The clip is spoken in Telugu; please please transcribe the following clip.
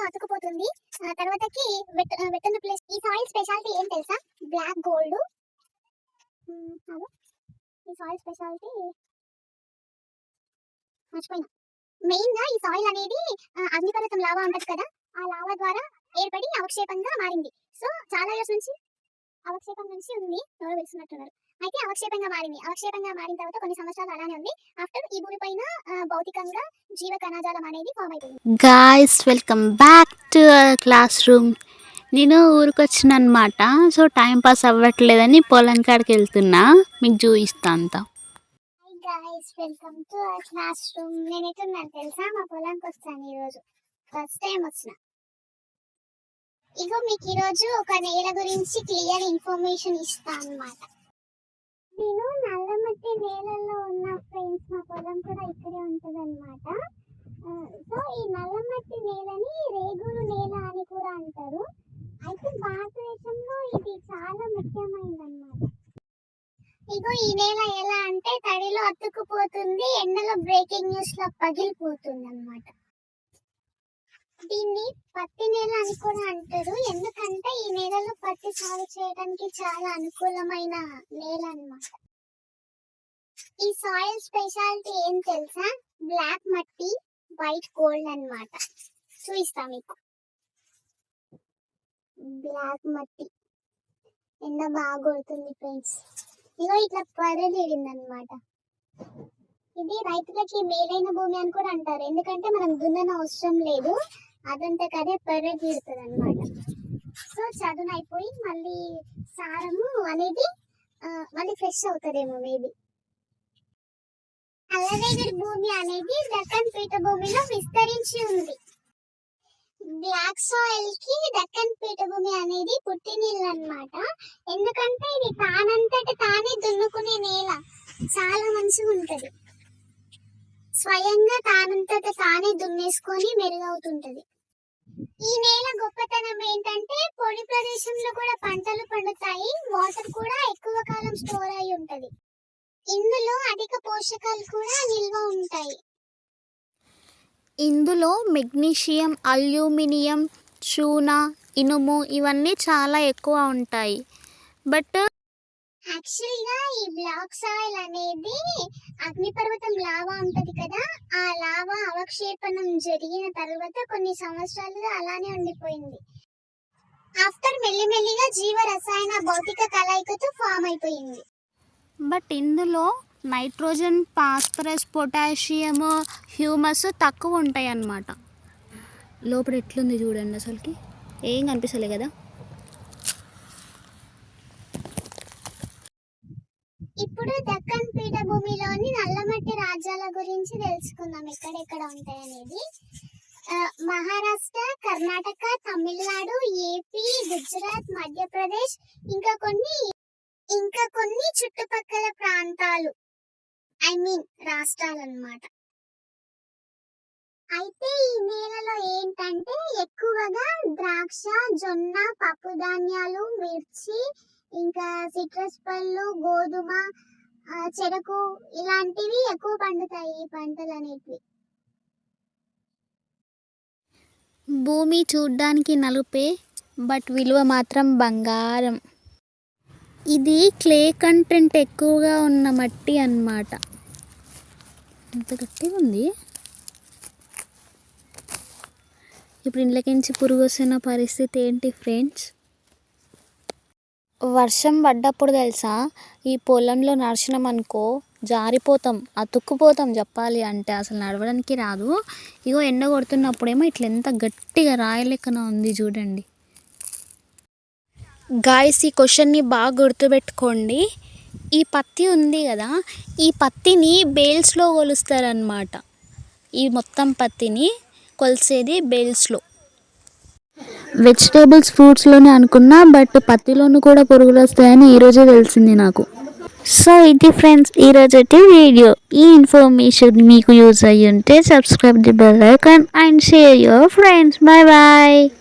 లో అతుకుపోతుంది. ఆ తర్వాతకి వెట్టన ప్లేస్ ఈ సాయిల్ స్పెషాలిటీ ఏం తెలుసా? Black gold. ఈ సాయిల్ స్పెషాలిటీ మర్చిపోయినా. మెయిన్గా ఈ సాయిల్ అనేది అగ్నిపర్వతం లావా ఉంటది కదా? ఆ లావా ద్వారా ఏర్పడి అవక్షేపంగా మారింది. సో చాలా ఇయర్స్ నుంచి అవక్షేపం నుంచి ఉంది. ఎవరో తెలుసున్నట్టున్నారు అయితే అవక్షేపంగా మారింది. అవక్షేపంగా మారిన తర్వాత కొన్ని సంవత్సరాలు అలానే ఉంది. ఆఫ్టర్ ఈ భూమి పైన భౌతికంగా జీవ కణజాలం అనేది ఫామ్ అయిపోయింది. Guys welcome back to classroom నేను ఊరికి వచ్చిన అనమాట సో టైం పాస్ అవ్వట్లేదని పొలం కాడికి వెళ్తున్నా. మీకు చూపిస్తా అంతా. Welcome to our classroom నేను ఎట్టున్నాను తెలుసా? మా పొలంకి వస్తాను ఈరోజు. ఫస్ట్ టైం వచ్చిన. ఇగో మీకు ఈరోజు ఒక నేల గురించి క్లియర్ ఇన్ఫర్మేషన్ ఇస్తా నేను నల్లమట్టి నేలల్లో ఉన్న ఫ్రెండ్స్ మా పొలం కూడా ఇక్కడే ఉంటుంది అనమాట సో ఈ నల్లమట్టి నేలని రేగులు నేల అని కూడా అంటారు. అయితే భారతదేశంలో ఇది చాలా ముఖ్యమైనది అన్నమాట ఇగో ఈ నేల ఎలా అంటే తడిలో అతుక్కుపోతుంది ఎండలో బ్రేకింగ్ న్యూస్లో పగిలిపోతుంది అన్నమాట దీన్ని పత్తి నేల అని కూడా అంటారు. ఎందుకంటే ఈ నేలలో పత్తి సాగు చేయడానికి చాలా అనుకూలమైన నేల అన్నమాట. ఈ సాయిల్ స్పెషాలిటీ ఏం తెలుసా? బ్లాక్ మట్టి వైట్ గోల్డ్ అన్నమాట. చూపిస్తా మీకు. బ్లాక్ మట్టి. ఎండ బాగా కొడుతుంది ఫ్రెండ్స్ ఇగో ఇట్లా పరలిడింది అనమాట ఇది రైతులకి మేలైన భూమి అని కూడా అంటారు. ఎందుకంటే మనం దున్నన అవసరం లేదు. అదంతా కదే పెరగిడుతుంది అనమాట సో చదును అయిపోయి మళ్ళీ సారము అనేది మళ్ళీ ఫ్రెష్ అవుతుందేమో మేబీ నల్లరేగడి భూమి అనేది దక్కన్ పీఠభూమిలో విస్తరించి ఉంది. బ్లాక్ సాయిల్కి దక్కన్ పీఠభూమి అనేది పుట్టినీళ్ళు అన్నమాట ఎందుకంటే ఇది తానంతట తానే దున్నుకునే నేల. చాలా మంచిగా ఉంటది స్వయంగా తానంతట తానే దున్నేసుకొని మెరుగవుతుంటది. ఈ నేల గొప్పతనం ఏంటంటే పొడి ప్రదేశంలో కూడా పంటలు పండుతాయి వాటర్ కూడా ఎక్కువ కాలం స్టోర్ అయి ఉంటది. ఇందులో అధిక పోషకాలు కూడా నిల్వ ఉంటాయి. ఇందులో మెగ్నీషియం అల్యూమినియం చూనా ఇనుము ఇవన్నీ చాలా ఎక్కువ ఉంటాయి. బట్ యాక్చువల్గా ఈ బ్లాక్ సాయిల్ అనేది అగ్నిపర్వతం లావా ఉంటది కదా లావా అవక్షేపణం జరిగిన తర్వాత కొన్ని సంవత్సరాలుగా అలానే ఉండిపోయింది. ఆఫ్టర్ మెల్లిమెల్లిగా జీవ రసాయన భౌతిక కలయికతో ఫామ్ అయిపోయింది. బట్ ఇందులో నైట్రోజన్ ఫాస్ఫరస్ పొటాషియం హ్యూమస్ తక్కువ ఉంటాయి అన్నమాట లోపల ఎట్లుంది చూడండి అసలుకి. ఏం కనిపిస్తలే కదా? ఇప్పుడు దక్కన్ పీఠభూమిలోని నల్లమట్టి రాజ్యాల గురించి తెలుసుకుందాం. ఎక్కడెక్కడ ఉంటాయనేది. మహారాష్ట్ర కర్ణాటక తమిళనాడు ఏపీ గుజరాత్ మధ్యప్రదేశ్ ఇంకా కొన్ని ఇంకా కొన్ని చుట్టుపక్కల ప్రాంతాలు. ఐ మీన్ రాష్ట్రాలు అన్నమాట అయితే ఈ నేలలో ఏంటంటే ఎక్కువగా ద్రాక్ష జొన్న పప్పు ధాన్యాలు మిర్చి ఇంకా సిట్రస్ పళ్ళు గోధుమ చెరకు ఇలాంటివి ఎక్కువ పండుతాయి ఈ పంటలు అనేటివి. భూమి చూడ్డానికి నలుపే బట్ విలువ మాత్రం బంగారం. ఇది క్లే కంటెంట్ ఎక్కువగా ఉన్న మట్టి అన్నమాట. ఎంత గట్టిగా ఉంది? ఇప్పుడు ఇండ్లకించి పురుగు వస్తున్న పరిస్థితి ఏంటి ఫ్రెండ్స్? వర్షం పడ్డప్పుడు తెలుసా? ఈ పొలంలో నడిచినాం అనుకో జారిపోతాం అతుక్కుపోతాం చెప్పాలి అంటే అసలు నడవడానికి రాదు. ఇగో ఎండ కొడుతున్నప్పుడేమో ఇట్లా ఎంత గట్టిగా రాయలెక్కన ఉంది చూడండి. గాయస్ ఈ క్వశ్చన్ని బాగా గుర్తుపెట్టుకోండి. ఈ పత్తి ఉంది కదా ఈ పత్తిని బేల్స్లో కొలుస్తారనమాట ఈ మొత్తం పత్తిని కొలిసేది బేల్స్లో. వెజిటేబుల్స్ ఫ్రూట్స్లోనే అనుకున్నా బట్ పత్తిలోనూ కూడా పురుగులు వస్తాయని ఈరోజే తెలిసింది నాకు. సో ఇది ఫ్రెండ్స్ ఈరోజు వీడియో ఈ ఇన్ఫర్మేషన్ మీకు యూజ్ అయ్యి ఉంటే subscribe the bell icon and share your friends bye bye